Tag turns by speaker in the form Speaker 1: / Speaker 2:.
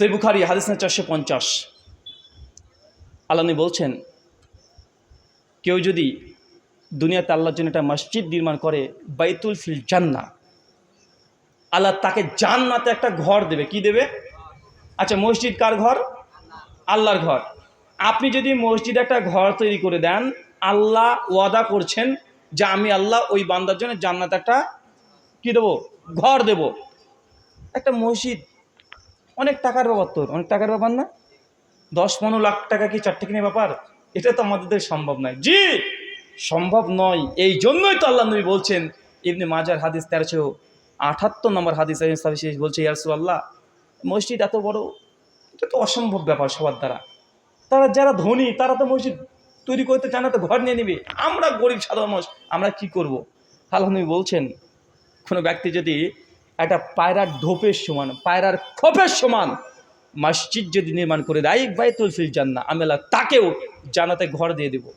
Speaker 1: সৈ বুখারি, হাদিস না চারশো পঞ্চাশ। আল্লাহ বলছেন, কেউ যদি দুনিয়াতে আল্লাহর জন্য একটা মসজিদ নির্মাণ করে, বাইতুল ফিল জান্না আল্লাহ তাকে জান্নাতে একটা ঘর দেবে। কি দেবে? আচ্ছা মসজিদ কার ঘর? আল্লাহর ঘর। আপনি যদি মসজিদে একটা ঘর তৈরি করে দেন, আল্লাহ ওয়াদা করছেন যে আমি আল্লাহ ওই বান্দার জন্য জান্নাতে একটা কি দেবো? ঘর দেব। একটা মসজিদ অনেক টাকার ব্যাপার তোর, অনেক টাকার ব্যাপার না? দশ, পনেরো লাখ টাকা কি চারটে কিনে ব্যাপার? এটা তো আমাদের সম্ভব নয়। জি, সম্ভব নয়। এই জন্যই তো আল্লাহ নবী বলছেন, ইবনে মাজার হাদিস তেরোশো আঠাত্তর নম্বর হাদিস বলছে ইয়ারসু আল্লাহ মসজিদ এত বড়, এটা তো অসম্ভব ব্যাপার সবার দ্বারা। তারা যারা ধনী, তারা তো মসজিদ তৈরি করতে চায় না, তো ঘর নিয়ে নিবে। আমরা গরিব সাধারণ মানুষ, আমরা কি করব? আল্লাহ নবী বলছেন, কোনো ব্যক্তি যদি একটা পায়রার ঢোপের সমান, পায়রার খোপের সমান মসজিদ যদি নির্মাণ করে দেয় বাইতুল ফিল জান্না আমি তাকেও জানাতে ঘর দিয়ে দেবো।